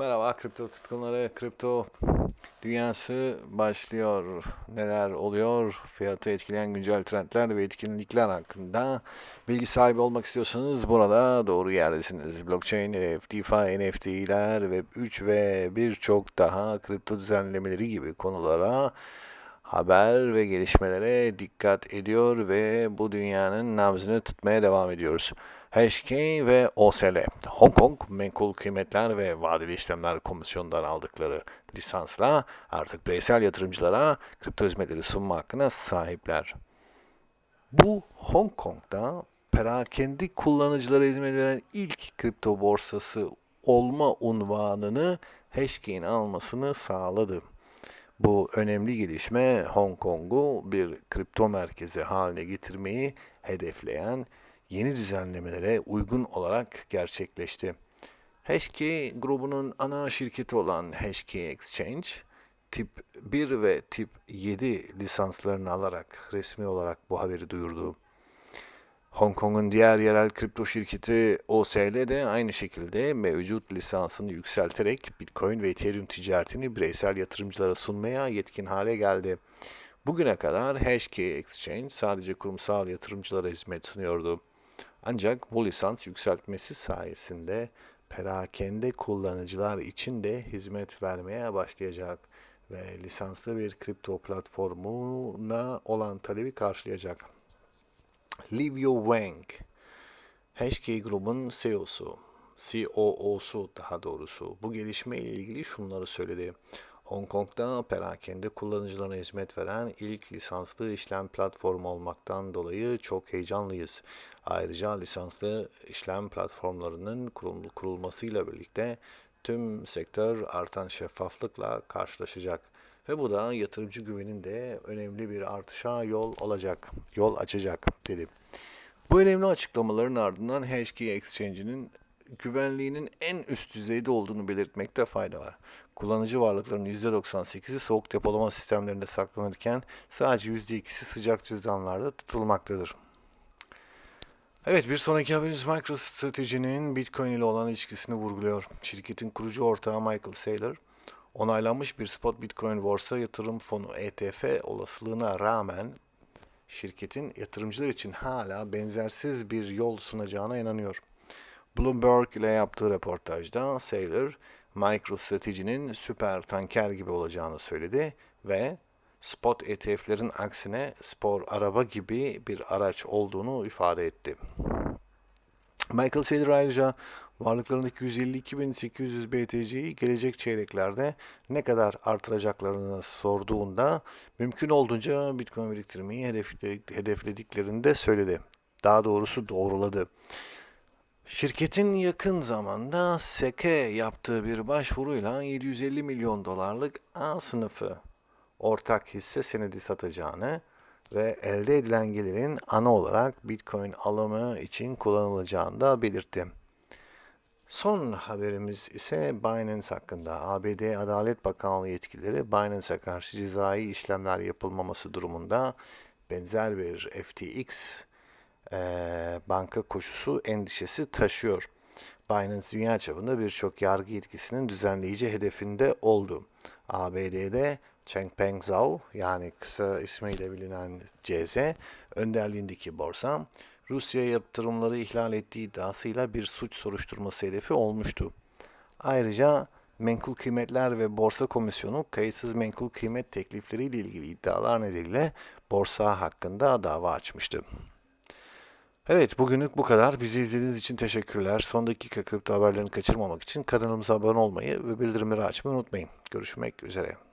Merhaba kripto tutkunları, kripto dünyası başlıyor. Neler oluyor? Fiyatı etkileyen güncel trendler ve etkinlikler hakkında bilgi sahibi olmak istiyorsanız burada doğru yerdesiniz. Blockchain, DeFi, NFT'ler, Web3 ve birçok daha kripto düzenlemeleri gibi konulara haber ve gelişmelere dikkat ediyor ve bu dünyanın nabzını tutmaya devam ediyoruz. HK ve OSL, Hong Kong Menkul Kıymetler ve Vadeli İşlemler Komisyonu'ndan aldıkları lisansla artık bireysel yatırımcılara kripto hizmetleri sunma hakkına sahipler. Bu Hong Kong'da perakende kullanıcılara hizmet veren ilk kripto borsası olma unvanını Hashkey'in almasını sağladı. Bu önemli gelişme Hong Kong'u bir kripto merkezi haline getirmeyi hedefleyen yeni düzenlemelere uygun olarak gerçekleşti. Hashkey grubunun ana şirketi olan Hashkey Exchange, tip 1 ve tip 7 lisanslarını alarak resmi olarak bu haberi duyurdu. Hong Kong'un diğer yerel kripto şirketi OSL de aynı şekilde mevcut lisansını yükselterek Bitcoin ve Ethereum ticaretini bireysel yatırımcılara sunmaya yetkin hale geldi. Bugüne kadar Hashkey Exchange sadece kurumsal yatırımcılara hizmet sunuyordu. Ancak bu lisans yükseltmesi sayesinde perakende kullanıcılar için de hizmet vermeye başlayacak ve lisanslı bir kripto platformuna olan talebi karşılayacak. Livio Wang, Hashkey grubun CEO'su, COO'su daha doğrusu bu gelişme ile ilgili şunları söyledi. Hong Kong'da perakende kullanıcılarına hizmet veren ilk lisanslı işlem platformu olmaktan dolayı çok heyecanlıyız. Ayrıca lisanslı işlem platformlarının kurul kurulmasıyla birlikte tüm sektör artan şeffaflıkla karşılaşacak ve bu da yatırımcı güvenin de önemli bir artışa yol olacak, yol açacak dedi. Bu önemli açıklamaların ardından Hashkey Exchange'inin güvenliğinin en üst düzeyde olduğunu belirtmekte fayda var. Kullanıcı varlıklarının %98'i soğuk depolama sistemlerinde saklanırken sadece %2'si sıcak cüzdanlarda tutulmaktadır. Evet bir sonraki haberimiz MicroStrategy'nin Bitcoin ile olan ilişkisini vurguluyor. Şirketin kurucu ortağı Michael Saylor, onaylanmış bir spot Bitcoin borsa yatırım fonu ETF olasılığına rağmen şirketin yatırımcılar için hala benzersiz bir yol sunacağına inanıyor. Bloomberg ile yaptığı röportajda Saylor, MicroStrategy'nin süper tanker gibi olacağını söyledi ve spot ETF'lerin aksine spor araba gibi bir araç olduğunu ifade etti. Michael Saylor ayrıca varlıklarındaki 152.800 BTC'yi gelecek çeyreklerde ne kadar artıracaklarını sorduğunda mümkün olduğunca Bitcoin biriktirmeyi hedeflediklerini de söyledi. Daha doğrusu doğruladı. Şirketin yakın zamanda SEC'e yaptığı bir başvuruyla 750 milyon dolarlık A sınıfı ortak hisse senedi satacağını ve elde edilen gelirin ana olarak Bitcoin alımı için kullanılacağını da belirtti. Son haberimiz ise Binance hakkında. ABD Adalet Bakanlığı yetkilileri Binance'a karşı cezai işlemler yapılmaması durumunda benzer bir FTX e, banka koşusu endişesi taşıyor. Binance dünya çapında birçok yargı yetkisinin düzenleyici hedefinde oldu. ABD'de Changpeng Zhao yani kısa ismiyle bilinen CZ önderliğindeki borsa Rusya yaptırımları ihlal ettiği iddiasıyla bir suç soruşturması hedefi olmuştu. Ayrıca Menkul Kıymetler ve Borsa Komisyonu kayıtsız menkul kıymet teklifleriyle ilgili iddialar nedeniyle borsa hakkında dava açmıştı. Evet bugünlük bu kadar. Bizi izlediğiniz için teşekkürler. Son dakika kripto haberlerini kaçırmamak için kanalımıza abone olmayı ve bildirimleri açmayı unutmayın. Görüşmek üzere.